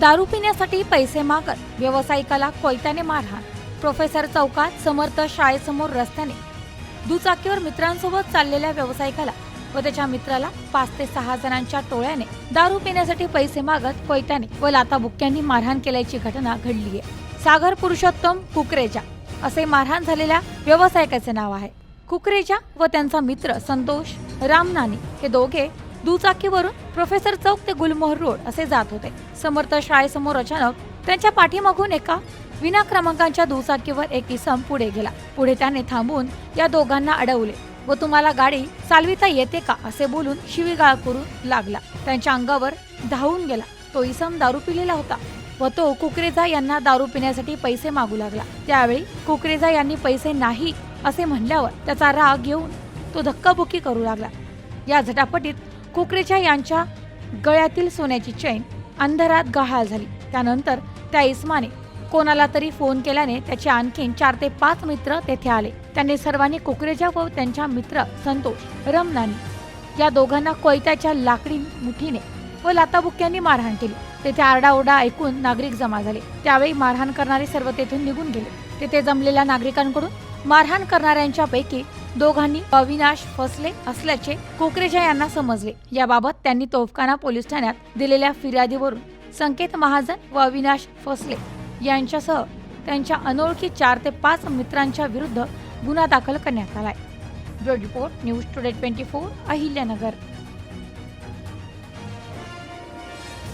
दारू पिण्यासाठी पैसे मागत व्यावसायिकाला कोयत्याने मारहाण. प्रोफेसर चौकात समर्थ शाळेसमोर रस्त्याने. दुचाकीवर मित्रांसोबत चाललेल्या व्यावसायिकाला व त्याच्या मित्राला पाच ते सहा जणांच्या टोळ्याने दारू पिण्यासाठी पैसे मागत कोयत्याने व लाताबुक्क्यांनी मारहाण केल्याची घटना घडली आहे सागर पुरुषोत्तम कुकरेजा असे मारहाण झालेल्या व्यावसायिकाचे नाव आहे. कुकरेजा व त्यांचा मित्र संतोष रामनानी हे दोघे दुचाकीवरून प्रोफेसर चौक ते गुलमोहर रोड असे जात होते. समर्थ शाळेसमोर अचानक त्यांच्या पाठीमागून एका विना क्रमांकाच्या दुचाकीवर एक इसम पुढे गेला. पुढे त्याने थांबून या दोघांना अडवले. व तुम्हाला गाडी चालविता येते का? असे बोलून शिवीगाळ करू लागला. त्यांच्या अंगावर धावून गेला. तो इसम दारू पिलेला होता व तो कुकरेजा यांना दारू पिण्यासाठी पैसे मागू लागला. त्यावेळी कुकरेजा यांनी पैसे नाही असे म्हणल्यावर त्याचा राग घेऊन तो धक्काबुक्की करू लागला. या झटापटीत कुकरेजा यांच्या गळ्यातील सोन्याची चैन अंधारात गहाळ झाली. त्यानंतर त्या इस्माने कोणाला तरी फोन केल्याने त्याचे आणखीन चार ते पाच मित्र तेथे आले. त्यांनी सर्वांनी कुकरेजा व त्यांच्या मित्र संतोष रमनानी या दोघांना कोयत्याच्या लाकडी मुठीने व लाताबुक्यांनी मारहाण केली. तेथे आरडाओरडा ऐकून नागरिक जमा झाले. त्यावेळी मारहाण करणारे सर्व तेथून निघून गेले. तेथे जमलेल्या नागरिकांकडून मारहाण करणाऱ्यांच्या पैकी दोघांनी अविनाश फसले असल्याचे कोकरेजा यांना समजले. याबाबत त्यांनी तोफखाना पोलीस ठाण्यात दिलेल्या फिर्यादीवरून संकेत महाजन व अविनाश फसले यांच्यासह त्यांच्या अनोळखी चार ते पाच मित्रांच्या विरुद्ध गुन्हा दाखल करण्यात आलाय. Bureau report news today twenty four Ahilyanagar.